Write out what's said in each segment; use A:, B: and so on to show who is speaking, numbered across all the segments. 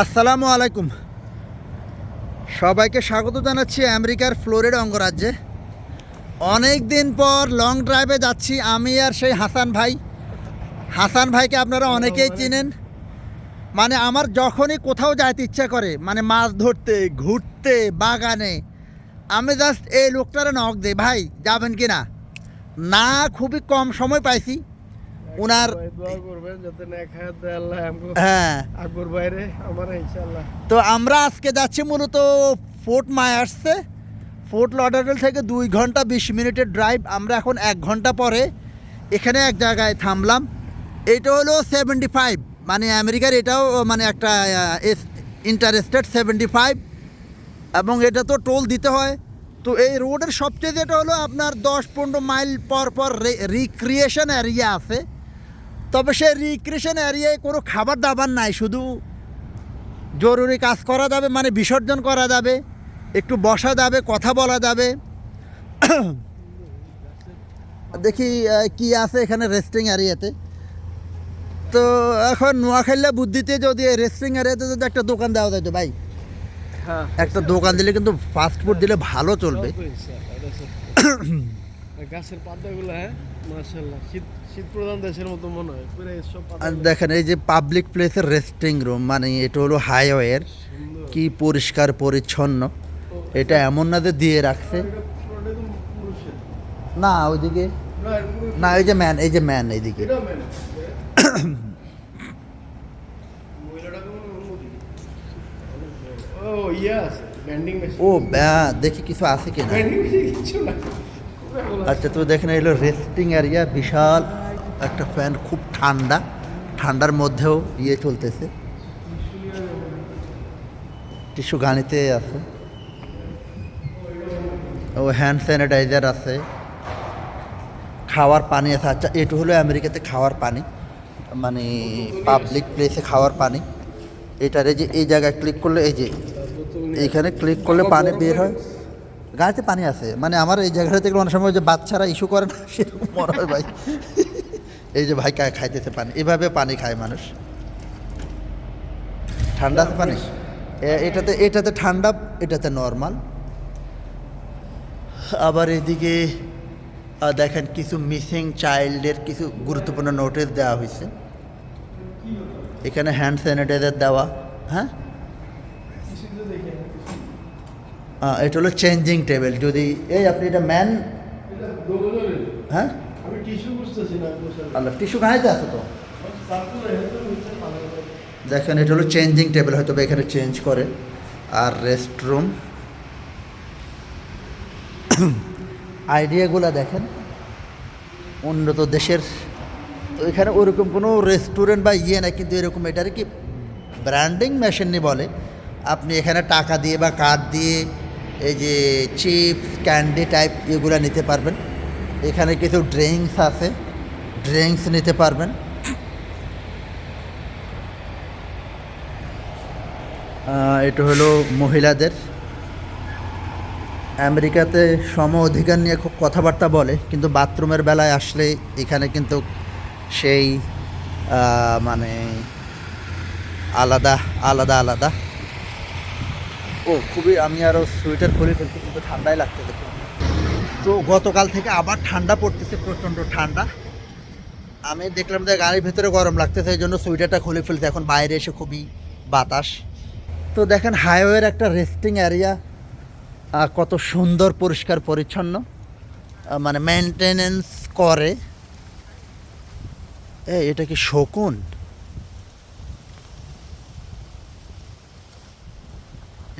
A: আসসালামু আলাইকুম। সবাইকে স্বাগত জানাচ্ছি আমেরিকার ফ্লোরিডা অঙ্গরাজ্যে। অনেক দিন পর লং ড্রাইভে যাচ্ছি আমি আর সেই হাসান ভাই। হাসান ভাইকে আপনারা অনেকেই চিনেন। মানে আমার যখনই কোথাও যাইতে ইচ্ছা করে মানে মাছ ধরতে ঘুরতে বাগানে আমি জাস্ট এই লোকটারে নক দেই ভাই যাবেন কি না না খুবই কম সময় পাইছি। ওনার হ্যাঁ। তো আমরা আজকে যাচ্ছি মূলত ফোর্ট মায়ার্সে। ফোর্ট লডারডেল থেকে দুই ঘণ্টা বিশ মিনিটের ড্রাইভ আমরা এখন এক ঘণ্টা পরে এখানে এক জায়গায় থামলাম। এটা হলো সেভেন্টি ফাইভ মানে আমেরিকার এটাও মানে একটা ইন্টারেস্টেড সেভেন্টি ফাইভ এবং এটা তো টোল দিতে হয়। তো এই রোডের সবচেয়ে যেটা হলো আপনার দশ পনেরো মাইল পর পর রিক্রিয়েশন এরিয়া আছে। তবে সে রিক্রিয়েশন এরিয়ায় কোনো খাবার দাবার নাই শুধু জরুরি কাজ করা যাবে মানে বিসর্জন করা যাবে একটু বসা যাবে কথা বলা যাবে। দেখি কি আছে এখানে রেস্টিং এরিয়াতে তো। এখন নোয়াখাইলা বুদ্ধিতে যদি রেস্টিং এরিয়াতে যদি একটা দোকান দেওয়া যায় তো ভাই।
B: হ্যাঁ।
A: একটা দোকান দিলে কিন্তু ফাস্ট ফুড দিলে ভালো চলবে।
B: গাছের পাতাগুলো হ্যাঁ?
A: আর দেখেন এই যে পাবলিক প্লেসের রেস্টিং রুম মানে এটা হলো হাইওয়ের কি পরিষ্কার পরিচ্ছন্ন। এটা এমন না যে দিয়ে রাখছে। না ওইদিকে
B: না
A: এই যে ম্যান এই যে ম্যান এইদিকে।
B: ও ইয়ে
A: দেখি কিছু আছে কিনা। আচ্ছা তো দেখেন এগুলো রেস্টিং এরিয়া বিশাল একটা ফ্যান খুব ঠান্ডা। ঠান্ডার মধ্যেও ইয়ে চলতেছে। টিস্যু গানিতে আছে। ও হ্যান্ড স্যানিটাইজার আছে। খাওয়ার পানি আছে। আচ্ছা এটু হলো আমেরিকাতে খাওয়ার পানি। মানে পাবলিক প্লেসে খাওয়ার পানি। এটার যে এই জায়গায় ক্লিক করলে, এই যে এইখানে ক্লিক করলে পানি বের হয়। গাড়িতে পানি আছে। মানে আমার এই জায়গাটা থেকে অনেক সময় যে বাচ্চারা ইস্যু করে না সেরকম মনে হয় ভাই। এই যে ভাই খাইতেছে পানি। এভাবে পানি খায় মানুষ। ঠান্ডা পানি? এটাতে এটাতে ঠান্ডা, এটাতে নর্মাল আবার এদিকে দেখেন কিছু মিসিং চাইল্ডের কিছু গুরুত্বপূর্ণ নোটিশ দেওয়া হয়েছে এখানে হ্যান্ড স্যানিটাইজার দেওয়া হ্যাঁ? এটা হলো চেঞ্জিং টেবিল যদি এই আপনি এটা ম্যান হ্যাঁ?
B: আমি টিস্যু
A: খাইতে আছে তো? দেখেন, এটা হলো চেঞ্জিং টেবিল হয়তো এখানে চেঞ্জ করে। আর রেস্টরুম আইডিয়াগুলো দেখেন। উন্নত দেশের তো এখানে ওরকম কোনো রেস্টুরেন্ট বা ইয়ে নাই, কিন্তু এরকম এটার কি ব্র্যান্ডিং মেশিনই বলে। আপনি এখানে টাকা দিয়ে বা কার্ড দিয়ে এই যে চিপস ক্যান্ডি টাইপ এগুলো নিতে পারবেন। এখানে কিছু ড্রিঙ্কস আছে, ড্রিঙ্কস নিতে পারবেন। এটা হলো মহিলাদের। আমেরিকাতে সম অধিকার নিয়ে খুব কথাবার্তা বলে, কিন্তু বাথরুমের বেলায় আসলে এখানে কিন্তু সেই মানে আলাদা আলাদা আলাদা। ও, খুবই আমি আরও সোয়েটার খুলে ফেলছি, কিন্তু ঠান্ডাই লাগছে দেখুন তো গতকাল থেকে আবার ঠান্ডা পড়তেছে, প্রচণ্ড ঠান্ডা। আমি দেখলাম যে গাড়ির ভেতরে গরম লাগতেছে, এই জন্য সোয়েটারটা খুলে ফেলছে। এখন বাইরে এসে খুবই বাতাস। তো দেখেন হাইওয়ের একটা রেস্টিং এরিয়া কত সুন্দর, পরিষ্কার, পরিচ্ছন্ন মানে মেনটেনেন্স করে। এটা কি শকুন?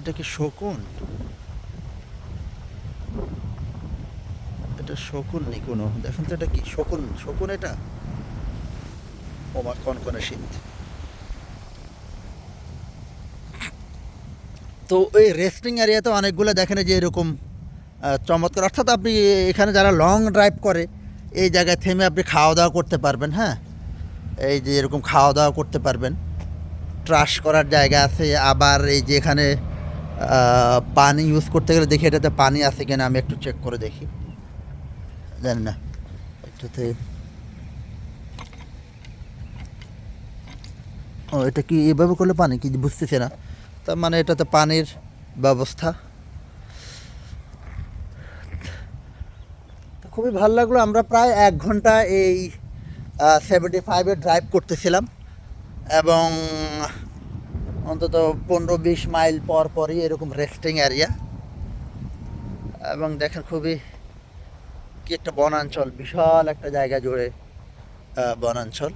A: এটা কি শকুন? এটা শকুন নেই কোনো। দেখুন তো এটা কি? শকুন শকুন এটা? ও ওমা কনকনে শীত। তো এই রেস্টিং এরিয়াতে অনেকগুলো দেখেন যে এরকম চমৎকার। অর্থাৎ আপনি এখানে যারা লং ড্রাইভ করে, এই জায়গায় থেমে আপনি খাওয়া দাওয়া করতে পারবেন হ্যাঁ? এই যে এরকম খাওয়া দাওয়া করতে পারবেন। ট্রাশ করার জায়গা আছে, আবার এই যে এখানে পানি ইউজ করতে গেলে দেখি এটাতে পানি আছে কিনা আমি একটু চেক করে দেখি। জানি না। এটাতে ও, এটা কি এভাবে করলে পানি? কি বুঝতেছে না। তার মানে এটাতে পানির ব্যবস্থা। খুবই ভালো লাগল। আমরা প্রায় এক ঘণ্টা এই সেভেন্টি ফাইভে ড্রাইভ করতেছিলাম। এবং অন্তত পনেরো বিশ মাইল পর পরই এরকম রেস্টিং এরিয়া এবং দেখেন খুবই কি একটা বনাঞ্চল, বিশাল একটা জায়গা জুড়ে বনাঞ্চল।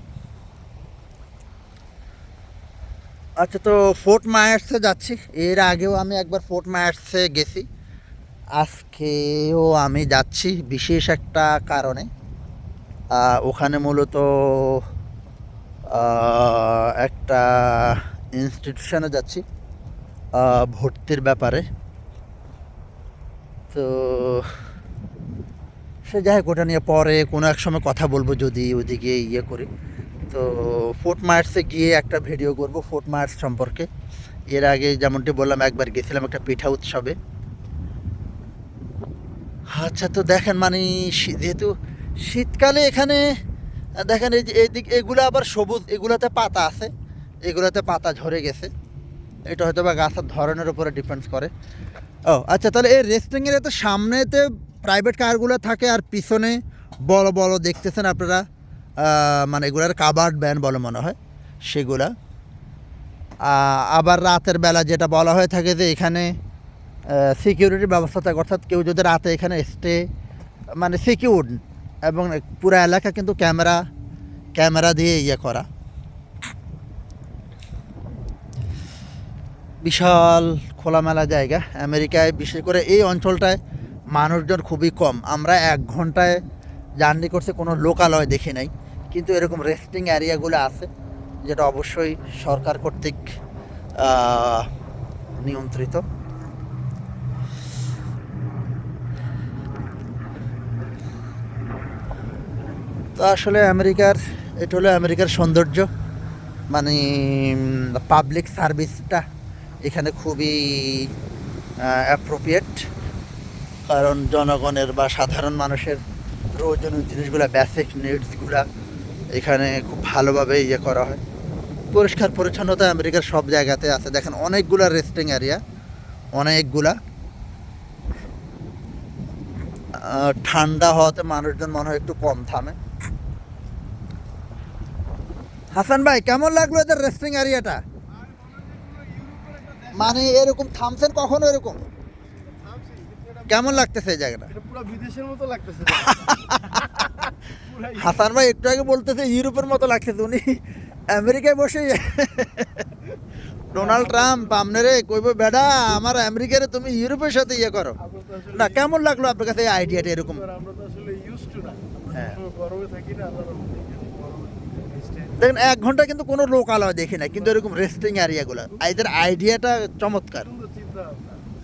A: আচ্ছা তো ফোর্ট মায়ার্সে যাচ্ছি। এর আগেও আমি একবার ফোর্ট মায়ার্সে গেছি। আজকেও আমি যাচ্ছি বিশেষ একটা কারণে। ওখানে মূলত একটা ইনস্টিটিউশনে যাচ্ছি ভর্তির ব্যাপারে। তো সে যাই হোক, ওটা নিয়ে পরে কোনো এক সময় কথা বলব যদি ওদিকে ইয়ে করি। তো ফোর্ট মার্টসে গিয়ে একটা ভিডিও করব ফোর্ট মার্টস সম্পর্কে। এর আগে যেমনটি বললাম, একবার গেছিলাম একটা পিঠা উৎসবে। আচ্ছা তো দেখেন মানে যেহেতু শীতকালে এখানে, দেখেন এই যে এইদিক, এগুলো আবার সবুজ, এগুলোতে পাতা আছে। এগুলোতে পাতা ঝরে গেছে। এটা হয়তো বা গাছের ধরনের উপরে ডিপেন্ডস করে। ও আচ্ছা তাহলে এই রেস্টিংয়ের এত সামনেতে প্রাইভেট কারগুলো থাকে আর পিছনে বড় বড় দেখতেছেন আপনারা মানে এগুলার কাবার্ড ব্যান বলে মনে হয়, সেগুলা। আবার রাতের বেলা যেটা বলা হয়ে থাকে যে এখানে সিকিউরিটির ব্যবস্থা থাকে, অর্থাৎ কেউ যদি রাতে এখানে স্টে মানে সিকিউর এবং পুরো এলাকা কিন্তু ক্যামেরা ক্যামেরা দিয়ে ইয়ে করা। বিশাল খোলামেলা জায়গা। আমেরিকায় বিশেষ করে এই অঞ্চলটায় মানুষজন খুবই কম। আমরা এক ঘন্টায় জার্নি করছে, কোনো লোকালয় দেখি নাই। কিন্তু এরকম রেস্টিং এরিয়াগুলো আছে, যেটা অবশ্যই সরকার কর্তৃক নিয়ন্ত্রিত। তো আসলে আমেরিকার, এটা হলো আমেরিকার সৌন্দর্য। মানে পাবলিক সার্ভিসটা এখানে খুবই অ্যাপ্রোপ্রিয়েট কারণ জনগণের বা সাধারণ মানুষের প্রয়োজনীয় জিনিসগুলো বেসিক নিডসগুলো এখানে খুব ভালোভাবে ইয়ে করা হয়। পরিষ্কার পরিচ্ছন্নতা আমেরিকার সব জায়গাতে আছে। দেখেন, অনেকগুলা রেস্টিং এরিয়া অনেকগুলা। ঠান্ডা হওয়াতে মানুষজন মনে হয় একটু কম থামে। হাসান ভাই, কেমন লাগল এদের রেস্টিং এরিয়াটা মানে এরকম থামছেন কখনো এরকম? কেমন লাগতেছে এই জায়গাটা?
B: এটা পুরো বিদেশের মতো লাগতেছে।
A: হাসান ভাই একটু আগে বলতেছে ইউরোপের মতো লাগতেছে উনি আমেরিকায় বসে। ডোনাল্ড ট্রাম্প আপনারে কইব বেডা আমার আমেরিকারে তুমি ইউরোপের সাথে ইয়ে করো। না কেমন লাগল আপনার কাছে এই আইডিয়াটা এরকম?
B: আমরা তো আসলে ইউজ টু না।
A: হ্যাঁ।
B: থাকি না
A: দেখেন এক ঘণ্টা কিন্তু কোনো লোকালয় দেখি না কিন্তু এরকম রেস্টিং এরিয়াগুলো এদের আইডিয়াটা চমৎকার।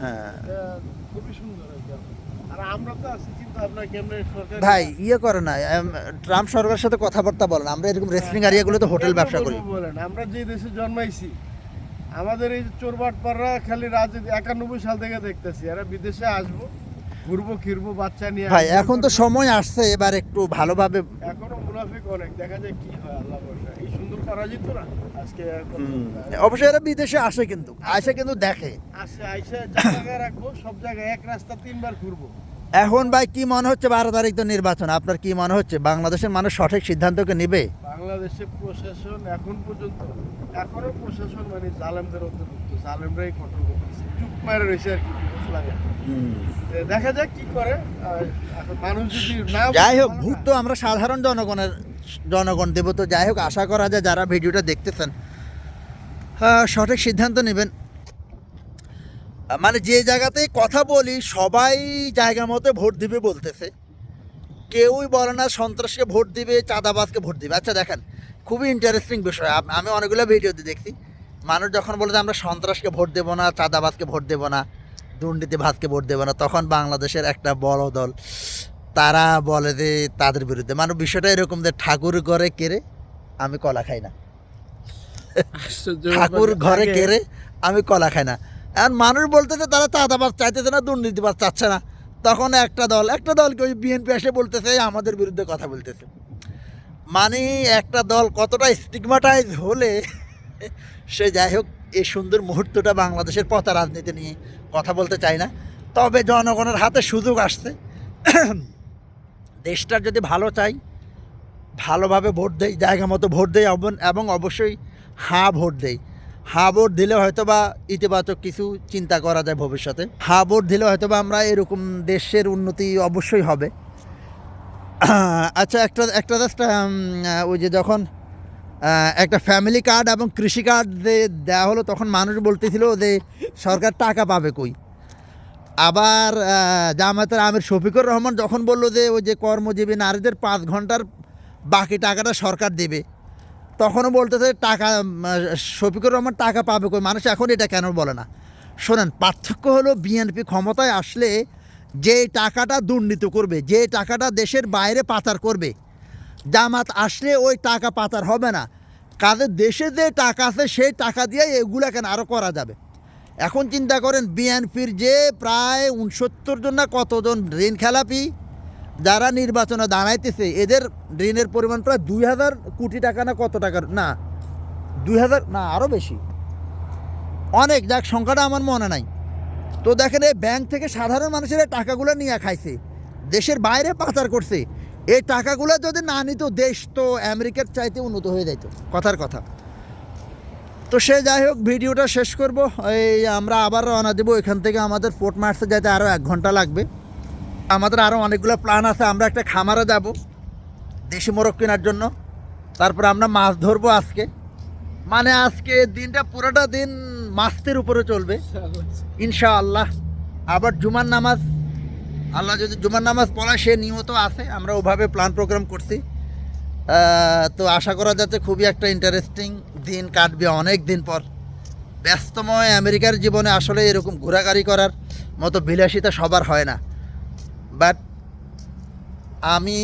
A: হ্যাঁ।
B: আর
A: ভাই ইয়ে করে না ট্রাম্প সরকারের সাথে কথাবার্তা বলেন আমরা এরকম রেস্টিং এরিয়াগুলোতে হোটেল ব্যবসা করি।
B: বলেন আমরা যে দেশে জন্মাইছি আমাদের এই চোরবাটপাড়রা খালি রাজনীতি একানব্বই সাল থেকে দেখতেছি এরা বিদেশে আসব ঘুরবো ফিরবো বাচ্চা নিয়ে
A: ভাই এখন তো সময় আসছে এবার একটু ভালোভাবে
B: এখনও মুনাফিক অনেক দেখা যায় কি হয় আল্লাহ ভরসা। এই সুন্দর করা যেত না? আজকে এখন
A: অবশ্যই এরা বিদেশে আসে কিন্তু আসে কিন্তু দেখে।
B: আসে আইসা জায়গায় রাখব সব জায়গায় এক রাস্তা তিনবার ঘুরবো।
A: এখন ভাই কি মনে হচ্ছে বারো তারিখ তো নির্বাচন? আপনার কি মনে হচ্ছে? বাংলাদেশের মানুষ সঠিক সিদ্ধান্তকে নিবে?
B: বাংলাদেশে প্রশাসন এখন পর্যন্ত এখনও প্রশাসন মানে জালেমদের অন্তর্ভুক্ত। জালেমরাই কন্ট্রোল করতেছে। চুপ মারে রয়েছে আর কি লাগে দেখা যাক কি করে মানুষ যদি না
A: যাই হোক
B: না-
A: তো আমরা সাধারণ জনগণের জনগণ দেব তো। যাই হোক আশা করা যায় যারা ভিডিওটা দেখতেছেন হ্যাঁ, সঠিক সিদ্ধান্ত নেবেন। মানে যে জায়গাতে কথা বলি সবাই জায়গা মতো ভোট দিবে বলতেছে। কেউই বলে না সন্ত্রাসকে ভোট দিবে চাঁদাবাজকে ভোট দিবে। আচ্ছা দেখেন খুবই ইন্টারেস্টিং বিষয়। আমি অনেকগুলো ভিডিওতে দেখছি। মানুষ যখন বলে যে আমরা সন্ত্রাসকে ভোট দেবো না চাঁদাবাজকে ভোট দেবো না দুর্নীতিবাজকে ভোট দেবো না তখন বাংলাদেশের একটা বড় দল তারা বলে যে তাদের বিরুদ্ধে। মানে বিষয়টা এরকম যে ঠাকুর ঘরে কেড়ে আমি কলা খাই না। ঠাকুর ঘরে কেড়ে আমি কলা খাই না। এখন মানুষ বলতেছে তারা চাঁদাবাজ চাইতেছে না দুর্নীতিবাজ চাচ্ছে না। তখন একটা দল, একটা দলকে ওই বিএনপি এসে বলতেছে আমাদের বিরুদ্ধে কথা বলতেছে। মানে একটা দল কতটা স্টিগমাটাইজ হলে, সে যাই হোক, এই সুন্দর মুহূর্তটা বাংলাদেশের পথা রাজনীতি নিয়ে কথা বলতে চায় না। তবে জনগণের হাতে সুযোগ আসছে। দেশটার যদি ভালো চাই, ভালোভাবে ভোট দেয় জায়গা মতো ভোট দেয় এবং- অবশ্যই হাঁ ভোট দেই। হাঁ ভোট দিলে হয়তো বা ইতিবাচক কিছু চিন্তা করা যায় ভবিষ্যতে। হাঁ ভোট দিলে হয়তো বা আমরা এরকম দেশের উন্নতি অবশ্যই হবে। আচ্ছা একটা একটা জাস্ট ওই যে যখন একটা ফ্যামিলি কার্ড এবং কৃষি কার্ড দেওয়া হলো তখন মানুষ বলতেছিল যে সরকার টাকা পাবে কই? আবার আহ, জামায়াতের আমির শফিকুর রহমান যখন বলল যে ওই যে কর্মজীবী নারীদের পাঁচ ঘণ্টার বাকি টাকাটা সরকার দেবে তখনও বলতেছে, টাকা শফিকুর রহমান টাকা পাবে কই? মানুষ এখন এটা কেন বলে না। শোনেন, পার্থক্য হলো বিএনপি ক্ষমতায় আসলে যে টাকাটা দুর্নীতি করবে, যে টাকাটা দেশের বাইরে পাচার করবে, জামাত আসলে ওই টাকা পাচার হবে না। কাদের দেশে যে টাকা আছে, সেই টাকা দিয়ে এগুলা কেন আরও করা যাবে? এখন চিন্তা করেন, বিএনপির যে প্রায় উনসত্তর জন না কতজন ঋণ খেলাপি যারা নির্বাচনে দাঁড়াইতেছে, এদের ঋণের পরিমাণ প্রায় দুই হাজার কোটি টাকা না কত টাকার না, দুই হাজার, না আরও বেশি। অনেক যাক সংখ্যাটা আমার মনে নাই। তো দেখেন, এই ব্যাংক থেকে সাধারণ মানুষের টাকাগুলো নিয়ে খাইছে। দেশের বাইরে পাচার করছে। এই টাকাগুলো যদি না নিত, দেশ তো আমেরিকার চাইতে উন্নত হয়ে যেত কথার কথা। তো সে যাই হোক, ভিডিওটা শেষ করব। এই আমরা আবার রওনা দেবো। এখান থেকে আমাদের ফোর্ট মার্চে যেতে আরও এক ঘণ্টা লাগবে। আমাদের আরও অনেকগুলো প্ল্যান আছে, আমরা একটা খামারে যাব, দেশি মোরগ কেনার জন্য। তারপর আমরা মাছ ধরবো আজকে। মানে আজকে দিনটা পুরোটা দিন মাস্তের উপরে চলবে। ইনশাআল্লাহ। আবার জুমার নামাজ, আল্লাহ যদি জুমার নামাজ পড়ায় সে নিয়ত আছে, আমরা ওভাবে প্ল্যান প্রোগ্রাম করছি। তো আশা করা যাচ্ছে খুবই একটা ইন্টারেস্টিং দিন কাটবে অনেক দিন পর। ব্যস্তময় আমেরিকার জীবনে আসলে এরকম ঘোরাঘুরি করার মতো বিলাসিতা সবার হয় না। বাট আমি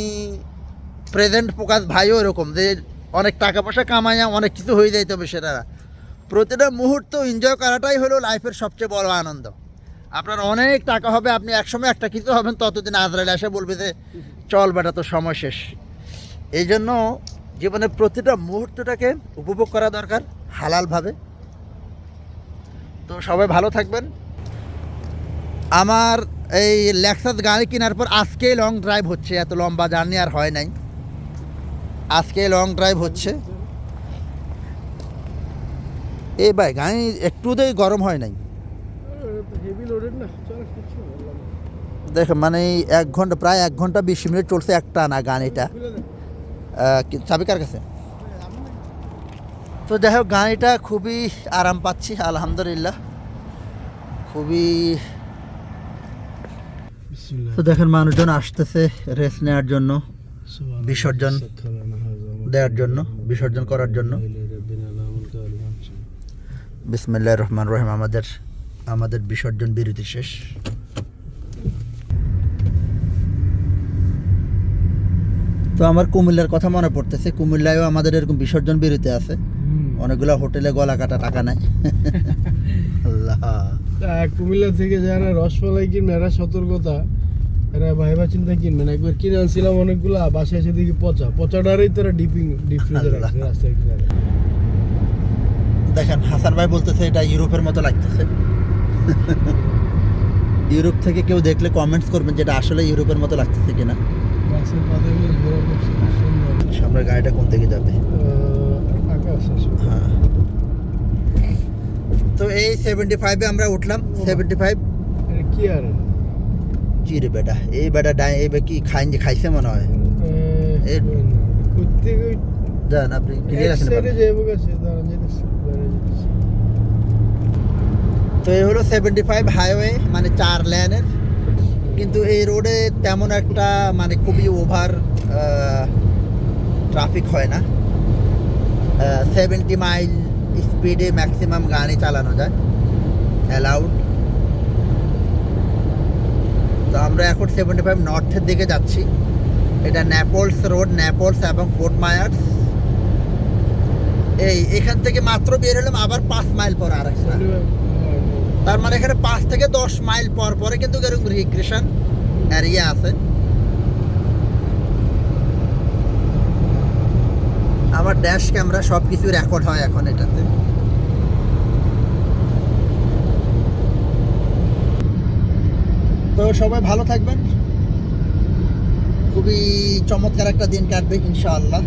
A: প্রেজেন্ট প্রকাশ ভাইও এরকম যে অনেক টাকা পয়সা কামায় অনেক কিছু হয়ে যাইতে হবে সেটা। প্রতিটা মুহূর্ত এনজয় করাটাই হলো লাইফের সবচেয়ে বড় আনন্দ। আপনার অনেক টাকা হবে, আপনি একসময় একটা কিছু হবেন, ততদিন আজরাইল এসে বলবে যে, চল বেটা তো সময় শেষ। এই জন্য জীবনের প্রতিটা মুহূর্তটাকে উপভোগ করা দরকার হালালভাবে। তো সবাই ভালো থাকবেন। আমার এই লেক্সাস গাড়ি কেনার পর আজকেই লং ড্রাইভ হচ্ছে এত লম্বা জার্নি আর হয় নাই। আজকে লং ড্রাইভ হচ্ছে। এই ভাই গাড়ি একটু দেই গরম হয় নাই। দেখ মানে এক ঘণ্টা প্রায় এক ঘণ্টা বিশ মিনিট চলছে একটা না গান এটা কি- চাবি কার কাছে? তো যাই হোক গাড়িটা খুবই আরাম পাচ্ছি আলহামদুলিল্লাহ। খুবই তো দেখেন মানুষজন আসতেছে রেস্ট নেওয়ার জন্য বিসর্জন দেওয়ার জন্য বিসর্জন করার জন্য। বিসমিল্লাহ রহমান রহিম আমাদের আমাদের বিসর্জন বিরতি শেষ। তো আমার কুমিল্লার কথা মনে পড়তেছে কুমিল্লায়ও আমাদের এরকম বিসর্জন বিরতি আছে। অনেকগুলো হোটেলে গলা কাটা টাকা নাই আল্লাহ।
B: কুমিল্লা থেকে যারা রসমালাই কিনবে এরা সতর্কতা এরা ভাইবা চিন্তা কিনবে না। একবার কিনে আনছিলাম অনেকগুলা বাসায় এসে দেখি পচা। পচাটারই তারা ডিপিং ডিপ ফ্রিজে রাখছে রাস্তায় কিনারে
A: দেখেন হাসান ভাই বলতেছে এটা ইউরোপের মতো লাগতেছে। ইউরোপ থেকে কেউ দেখলে কমেন্টস করবেন যেটা আসলে ইউরোপের মতো লাগতেছে কিনা। সামনের গাড়িটা কোন থেকে যাবে? হ্যাঁ। তো এই সেভেন্টি ফাইভে আমরা উঠলাম। সেভেন্টি ফাইভ
B: কি আর?
A: জি রে বেটা। এই বেটা ডাই এই কি খাইন যে খাইছে মনে হয়। যান আপনি
B: বাইরে যেতেছে
A: তো এই হলো সেভেন্টি ফাইভ হাইওয়ে মানে চার লেনের কিন্তু এই রোডে তেমন একটা মানে খুবই ওভার ট্রাফিক হয় না। সেভেন্টি মাইল স্পিডে ম্যাক্সিমাম গাড়ি চালানো যায়। অ্যালাউড তো আমরা এখন সেভেন্টি ফাইভ নর্থের দিকে যাচ্ছি। এটা ন্যাপলস রোড ন্যাপলস এবং ফোর্ট মায়ার্স এই, এখান থেকে মাত্র বের হলাম আবার পাঁচ মাইল পর আর তার মানে এখানে পাঁচ থেকে দশ মাইল পর পরে কিন্তু এরকম রিক্রেশন এরিয়া আছে। আমার ড্যাশ ক্যামেরা সব কিছু রেকর্ড হয় এখন এটাতে। সবাই ভালো থাকবেন। খুবই চমৎকার একটা দিন কাটবে ইনশাআল্লাহ।